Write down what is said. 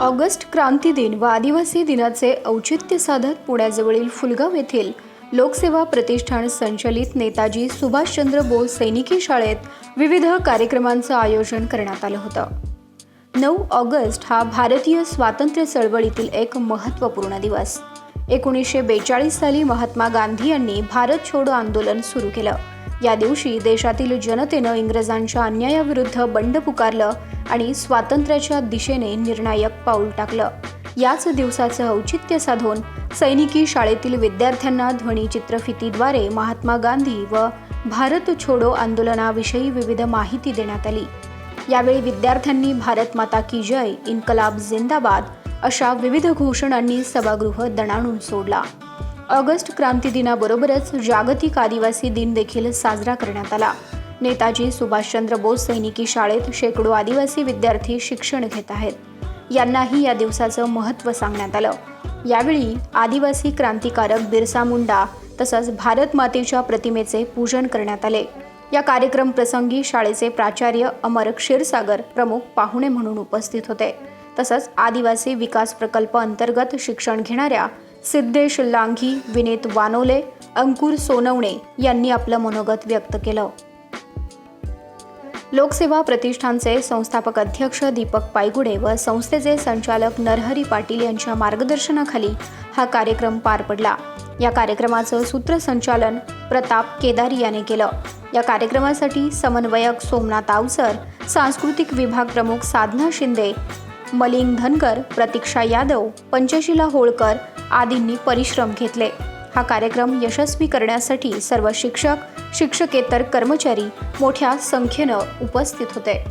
August क्रांती दिन व आदिवासी दिनाचे औचित्य साधत पुण्याजवळील फुलगाव येथील लोकसेवा प्रतिष्ठान संचलित नेताजी सुभाषचंद्र बोस सैनिकी शाळेत विविध कार्यक्रमांचं आयोजन करण्यात आलं होतं. नऊ ऑगस्ट हा भारतीय स्वातंत्र्य चळवळीतील एक महत्त्वपूर्ण दिवस. एकोणीसशे बेचाळीस साली महात्मा गांधी यांनी भारत छोडो आंदोलन सुरू केलं. या दिवशी देशातील जनतेनं इंग्रजांच्या अन्यायाविरुद्ध बंड पुकारलं आणि स्वातंत्र्याच्या दिशेने निर्णायक पाऊल टाकलं. याच दिवसाचं औचित्य साधून सैनिकी शाळेतील विद्यार्थ्यांना ध्वनिचित्रफितीद्वारे महात्मा गांधी व भारत छोडो आंदोलनाविषयी विविध माहिती देण्यात आली. यावेळी विद्यार्थ्यांनी भारत माता की जय इन्कलाब जिंदाबाद अशा विविध घोषणांनी सभागृह दणाणून सोडला. ऑगस्ट क्रांती दिनाबरोबरच जागतिक आदिवासी दिन देखील साजरा करण्यात आला. नेताजी सुभाषचंद्र बोस सैनिकी शाळेत शेकडो आदिवासी विद्यार्थी शिक्षण घेत आहेत. यांनाही या दिवसाचं महत्त्व सांगण्यात आलं. यावेळी आदिवासी क्रांतिकारक बिरसा मुंडा तसंच भारत मातेच्या प्रतिमेचे पूजन करण्यात आले. या कार्यक्रम प्रसंगी शाळेचे प्राचार्य अमर क्षीरसागर प्रमुख पाहुणे म्हणून उपस्थित होते. तसंच आदिवासी विकास प्रकल्प अंतर्गत शिक्षण घेणाऱ्या सिद्धेश लांघी विनीत वानोले अंकुर सोनवणे यांनी आपलं मनोगत व्यक्त केलं. लोकसेवा प्रतिष्ठानचे संस्थापक अध्यक्ष दीपक पायगुडे व संस्थेचे संचालक नरहरी पाटील यांच्या मार्गदर्शनाखाली हा कार्यक्रम पार पडला. या कार्यक्रमाचं सूत्रसंचालन प्रताप केदारी याने केलं. या कार्यक्रमासाठी समन्वयक सोमनाथ आवसर सांस्कृतिक विभाग प्रमुख साधना शिंदे मलिंग धनकर प्रतीक्षा यादव पंचशिला होळकर आदींनी परिश्रम घेतले. हा कार्यक्रम यशस्वी करण्यासाठी सर्व शिक्षक शिक्षकेतर कर्मचारी मोठ्या संख्येनं उपस्थित होते.